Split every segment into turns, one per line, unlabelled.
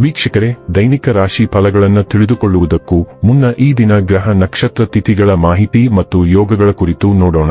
ವೀಕ್ಷಕರೇ, ದೈನಿಕ ರಾಶಿ ಫಲಗಳನ್ನು ತಿಳಿದುಕೊಳ್ಳುವುದಕ್ಕೂ ಮುನ್ನ ಈ ದಿನ ಗ್ರಹ ನಕ್ಷತ್ರ ತಿಥಿಗಳ ಮಾಹಿತಿ ಮತ್ತು ಯೋಗಗಳ ಕುರಿತು ನೋಡೋಣ.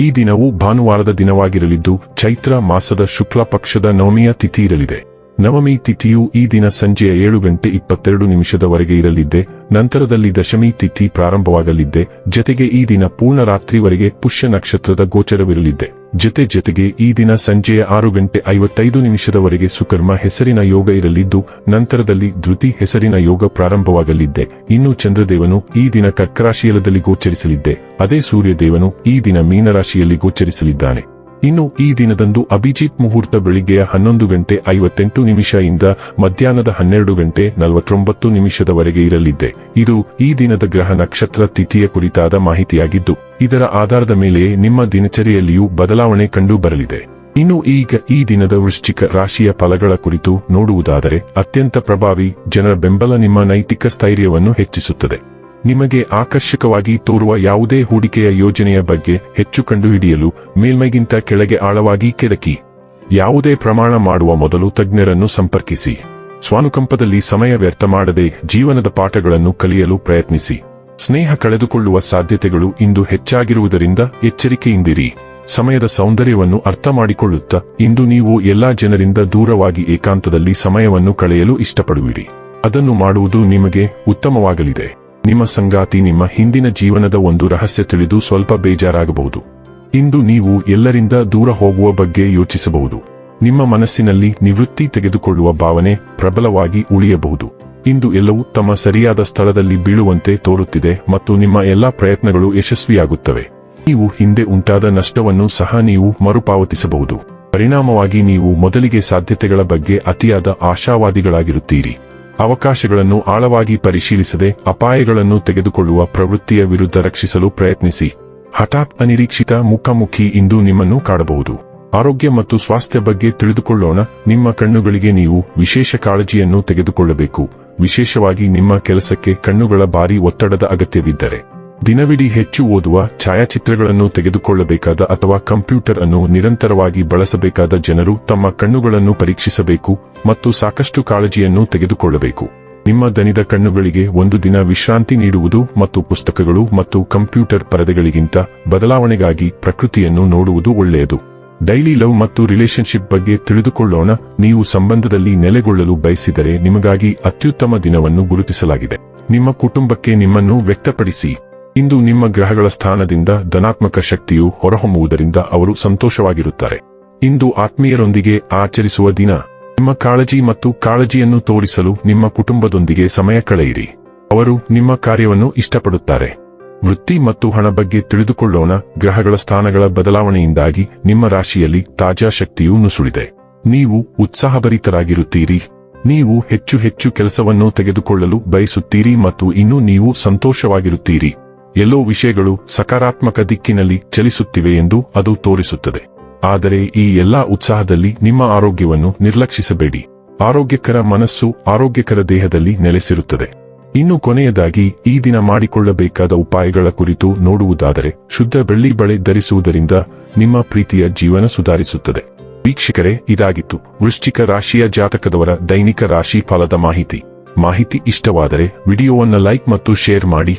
ಈ ದಿನವು ಭಾನುವಾರದ ದಿನವಾಗಿರಲಿದ್ದು, ಚೈತ್ರ ಮಾಸದ ಶುಕ್ಲ ಪಕ್ಷದ ನವಮಿಯ ತಿಥಿ ಇರಲಿದೆ. ನವಮಿ ತಿಥಿಯು ಈ ದಿನ ಸಂಜೆಯ ಏಳು ಗಂಟೆ ಇಪ್ಪತ್ತೆರಡು ನಿಮಿಷದವರೆಗೆ ಇರಲಿದ್ದೆ, ನಂತರದಲ್ಲಿ ದಶಮಿ ತಿಥಿ ಪ್ರಾರಂಭವಾಗಲಿದ್ದೆ, ಜತೆಗೆ ಈ ದಿನ ಪೂರ್ಣ ರಾತ್ರಿವರೆಗೆ ಪುಷ್ಯ ನಕ್ಷತ್ರದ ಗೋಚರವಿರಲಿದ್ದೆ. ಜತೆ ಜತೆಗೆ ಈ ದಿನ ಸಂಜೆಯ ಆರು ಗಂಟೆ ಐವತ್ತೈದು ನಿಮಿಷದವರೆಗೆ ಸುಕರ್ಮ ಹೆಸರಿನ ಯೋಗ ಇರಲಿದ್ದು, ನಂತರದಲ್ಲಿ ಧೃತಿ ಹೆಸರಿನ ಯೋಗ ಪ್ರಾರಂಭವಾಗಲಿದ್ದೆ. ಇನ್ನು ಚಂದ್ರದೇವನು ಈ ದಿನ ಕರ್ಕರಾಶಿಯಲದಲ್ಲಿ ಗೋಚರಿಸಲಿದ್ದೆ. ಅದೇ ಸೂರ್ಯದೇವನು ಈ ದಿನ ಮೀನರಾಶಿಯಲ್ಲಿ ಗೋಚರಿಸಲಿದ್ದಾನೆ. ಇನ್ನು ಈ ದಿನದಂದು ಅಭಿಜಿತ್ ಮುಹೂರ್ತ ಬೆಳಿಗ್ಗೆಯ ಹನ್ನೊಂದು ಗಂಟೆ ಐವತ್ತೆಂಟು ನಿಮಿಷದಿಂದ ಮಧ್ಯಾಹ್ನದ ಹನ್ನೆರಡು ಗಂಟೆ ನಲವತ್ತೊಂಬತ್ತು ನಿಮಿಷದವರೆಗೆ ಇರಲಿದ್ದೆ ಇದು ಈ ದಿನದ ಗ್ರಹ ನಕ್ಷತ್ರ ತಿಥಿಯ ಕುರಿತಾದ ಮಾಹಿತಿಯಾಗಿದ್ದು, ಇದರ ಆಧಾರದ ಮೇಲೆಯೇ ನಿಮ್ಮ ದಿನಚರಿಯಲ್ಲಿಯೂ ಬದಲಾವಣೆ ಕಂಡು ಬರಲಿದೆ ಇನ್ನು ಈಗ ಈ ದಿನದ ವೃಶ್ಚಿಕ ರಾಶಿಯ ಫಲಗಳ ಕುರಿತು ನೋಡುವುದಾದರೆ, ಅತ್ಯಂತ ಪ್ರಭಾವಿ, ಜನರ ಬೆಂಬಲ ನಿಮ್ಮ ನೈತಿಕ ಸ್ಥೈರ್ಯವನ್ನು ಹೆಚ್ಚಿಸುತ್ತದೆ. ನಿಮಗೆ ಆಕರ್ಷಕವಾಗಿ ತೋರುವ ಯಾವುದೇ ಹೂಡಿಕೆಯ ಯೋಜನೆಯ ಬಗ್ಗೆ ಹೆಚ್ಚು ಕಂಡುಹಿಡಿಯಲು ಮೇಲ್ಮೈಗಿಂತ ಕೆಳಗೆ ಆಳವಾಗಿ ಕೆದಕಿ. ಯಾವುದೇ ಪ್ರಮಾಣ ಮಾಡುವ ಮೊದಲು ತಜ್ಞರನ್ನು ಸಂಪರ್ಕಿಸಿ. ಸ್ವಾನುಕಂಪದಲ್ಲಿ ಸಮಯ ವ್ಯರ್ಥ ಮಾಡದೆ ಜೀವನದ ಪಾಠಗಳನ್ನು ಕಲಿಯಲು ಪ್ರಯತ್ನಿಸಿ. ಸ್ನೇಹ ಕಳೆದುಕೊಳ್ಳುವ ಸಾಧ್ಯತೆಗಳು ಇಂದು ಹೆಚ್ಚಾಗಿರುವುದರಿಂದ ಎಚ್ಚರಿಕೆಯಿಂದಿರಿ. ಸಮಯದ ಸೌಂದರ್ಯವನ್ನು ಅರ್ಥ ಮಾಡಿಕೊಳ್ಳುತ್ತಾ ಇಂದು ನೀವು ಎಲ್ಲಾ ಜನರಿಂದ ದೂರವಾಗಿ ಏಕಾಂತದಲ್ಲಿ ಸಮಯವನ್ನು ಕಳೆಯಲು ಇಷ್ಟಪಡುವಿರಿ. ಅದನ್ನು ಮಾಡುವುದು ನಿಮಗೆ ಉತ್ತಮವಾಗಲಿದೆ. ನಿಮ್ಮ ಸಂಗಾತಿ ನಿಮ್ಮ ಹಿಂದಿನ ಜೀವನದ ಒಂದು ರಹಸ್ಯ ತಿಳಿದು ಸ್ವಲ್ಪ ಬೇಜಾರಾಗಬಹುದು. ಇಂದು ನೀವು ಎಲ್ಲರಿಂದ ದೂರ ಹೋಗುವ ಬಗ್ಗೆ ಯೋಚಿಸಬಹುದು. ನಿಮ್ಮ ಮನಸ್ಸಿನಲ್ಲಿ ನಿವೃತ್ತಿ ತೆಗೆದುಕೊಳ್ಳುವ ಭಾವನೆ ಪ್ರಬಲವಾಗಿ ಉಳಿಯಬಹುದು. ಇಂದು ಎಲ್ಲವೂ ತಮ್ಮ ಸರಿಯಾದ ಸ್ಥಳದಲ್ಲಿ ಬೀಳುವಂತೆ ತೋರುತ್ತಿದೆ ಮತ್ತು ನಿಮ್ಮ ಎಲ್ಲಾ ಪ್ರಯತ್ನಗಳು ಯಶಸ್ವಿಯಾಗುತ್ತವೆ. ನೀವು ಹಿಂದೆ ಉಂಟಾದ ನಷ್ಟವನ್ನು ಸಹ ನೀವು ಮರುಪಾವತಿಸಬಹುದು. ಪರಿಣಾಮವಾಗಿ ನೀವು ಮೊದಲಿಗೆ ಸಾಧ್ಯತೆಗಳ ಬಗ್ಗೆ ಅತಿಯಾದ ಆಶಾವಾದಿಗಳಾಗಿರುತ್ತೀರಿ. ಅವಕಾಶಗಳನ್ನು ಆಳವಾಗಿ ಪರಿಶೀಲಿಸದೆ ಅಪಾಯಗಳನ್ನು ತೆಗೆದುಕೊಳ್ಳುವ ಪ್ರವೃತ್ತಿಯ ವಿರುದ್ಧ ರಕ್ಷಿಸಲು ಪ್ರಯತ್ನಿಸಿ. ಹಠಾತ್ ಅನಿರೀಕ್ಷಿತ ಮುಖಾಮುಖಿ ಇಂದು ನಿಮ್ಮನ್ನು ಕಾಡಬಹುದು. ಆರೋಗ್ಯ ಮತ್ತು ಸ್ವಾಸ್ಥ್ಯ ಬಗ್ಗೆ ತಿಳಿದುಕೊಳ್ಳೋಣ. ನಿಮ್ಮ ಕಣ್ಣುಗಳಿಗೆ ನೀವು ವಿಶೇಷ ಕಾಳಜಿಯನ್ನು ತೆಗೆದುಕೊಳ್ಳಬೇಕು. ವಿಶೇಷವಾಗಿ ನಿಮ್ಮ ಕೆಲಸಕ್ಕೆ ಕಣ್ಣುಗಳ ಭಾರಿ ಒತ್ತಡದ ಅಗತ್ಯವಿದ್ದರೆ. ದಿನವಿಡೀ ಹೆಚ್ಚು ಓದುವ ಛಾಯಾಚಿತ್ರಗಳನ್ನು ತೆಗೆದುಕೊಳ್ಳಬೇಕಾದ ಅಥವಾ ಕಂಪ್ಯೂಟರ್ ಅನ್ನು ನಿರಂತರವಾಗಿ ಬಳಸಬೇಕಾದ ಜನರು ತಮ್ಮ ಕಣ್ಣುಗಳನ್ನು ಪರೀಕ್ಷಿಸಬೇಕು ಮತ್ತು ಸಾಕಷ್ಟು ಕಾಳಜಿಯನ್ನು ತೆಗೆದುಕೊಳ್ಳಬೇಕು. ನಿಮ್ಮ ದನಿದ ಕಣ್ಣುಗಳಿಗೆ ಒಂದು ದಿನ ವಿಶ್ರಾಂತಿ ನೀಡುವುದು ಮತ್ತು ಪುಸ್ತಕಗಳು ಮತ್ತು ಕಂಪ್ಯೂಟರ್ ಪರದೆಗಳಿಗಿಂತ ಬದಲಾವಣೆಗಾಗಿ ಪ್ರಕೃತಿಯನ್ನು ನೋಡುವುದು ಒಳ್ಳೆಯದು. ಡೈಲಿ ಲವ್ ಮತ್ತು ರಿಲೇಶನ್ಶಿಪ್ ಬಗ್ಗೆ ತಿಳಿದುಕೊಳ್ಳೋಣ. ನೀವು ಸಂಬಂಧದಲ್ಲಿ ನೆಲೆಗೊಳ್ಳಲು ಬಯಸಿದರೆ ನಿಮಗಾಗಿ ಅತ್ಯುತ್ತಮ ದಿನವನ್ನು ಗುರುತಿಸಲಾಗಿದೆ. ನಿಮ್ಮ ಕುಟುಂಬಕ್ಕೆ ನಿಮ್ಮನ್ನು ವ್ಯಕ್ತಪಡಿಸಿ. ಇಂದು ನಿಮ್ಮ ಗ್ರಹಗಳ ಸ್ಥಾನದಿಂದ ಧನಾತ್ಮಕ ಶಕ್ತಿಯು ಹೊರಹೊಮ್ಮುವುದರಿಂದ ಅವರು ಸಂತೋಷವಾಗಿರುತ್ತಾರೆ. ಇಂದು ಆತ್ಮೀಯರೊಂದಿಗೆ ಆಚರಿಸುವ ದಿನ. ನಿಮ್ಮ ಕಾಳಜಿ ಮತ್ತು ಕಾಳಜಿಯನ್ನು ತೋರಿಸಲು ನಿಮ್ಮ ಕುಟುಂಬದೊಂದಿಗೆ ಸಮಯ ಕಳೆಯಿರಿ. ಅವರು ನಿಮ್ಮ ಕಾರ್ಯವನ್ನು ಇಷ್ಟಪಡುತ್ತಾರೆ. ವೃತ್ತಿ ಮತ್ತು ಹಣ ಬಗ್ಗೆ ತಿಳಿದುಕೊಳ್ಳೋಣ. ಗ್ರಹಗಳ ಸ್ಥಾನಗಳ ಬದಲಾವಣೆಯಿಂದಾಗಿ ನಿಮ್ಮ ರಾಶಿಯಲ್ಲಿ ತಾಜಾ ಶಕ್ತಿಯು ನುಸುಳಿದೆ. ನೀವು ಉತ್ಸಾಹಭರಿತರಾಗಿರುತ್ತೀರಿ. ನೀವು ಹೆಚ್ಚು ಹೆಚ್ಚು ಕೆಲಸವನ್ನು ತೆಗೆದುಕೊಳ್ಳಲು ಬಯಸುತ್ತೀರಿ ಮತ್ತು ಇನ್ನೂ ನೀವು ಸಂತೋಷವಾಗಿರುತ್ತೀರಿ. ಎಲ್ಲೋ ವಿಷಯಗಳು ಸಕಾರಾತ್ಮಕ ದಿಕ್ಕಿನಲ್ಲಿ ಚಲಿಸುತ್ತಿವೆ ಎಂದು ಅದು ತೋರಿಸುತ್ತದೆ. ಆದರೆ ಈ ಎಲ್ಲಾ ಉತ್ಸಾಹದಲ್ಲಿ ನಿಮ್ಮ ಆರೋಗ್ಯವನ್ನು ನಿರ್ಲಕ್ಷಿಸಬೇಡಿ. ಆರೋಗ್ಯಕರ ಮನಸ್ಸು ಆರೋಗ್ಯಕರ ದೇಹದಲ್ಲಿ ನೆಲೆಸಿರುತ್ತದೆ. ಇನ್ನು ಕೊನೆಯದಾಗಿ, ಈ ದಿನ ಮಾಡಿಕೊಳ್ಳಬೇಕಾದ ಉಪಾಯಗಳ ಕುರಿತು ನೋಡುವುದಾದರೆ, ಶುದ್ಧ ಬೆಳ್ಳಿ ಬಳೆ ಧರಿಸುವುದರಿಂದ ನಿಮ್ಮ ಪ್ರೀತಿಯ ಜೀವನ ಸುಧಾರಿಸುತ್ತದೆ. ವೀಕ್ಷಕರೇ, ಇದಾಗಿತ್ತು ವೃಶ್ಚಿಕ ರಾಶಿಯ ಜಾತಕದವರ ದೈನಿಕ ರಾಶಿ ಫಲದ ಮಾಹಿತಿ. ಮಾಹಿತಿ ಇಷ್ಟವಾದರೆ, ವಿಡಿಯೋವನ್ನು ಲೈಕ್ ಮತ್ತು ಶೇರ್ ಮಾಡಿ.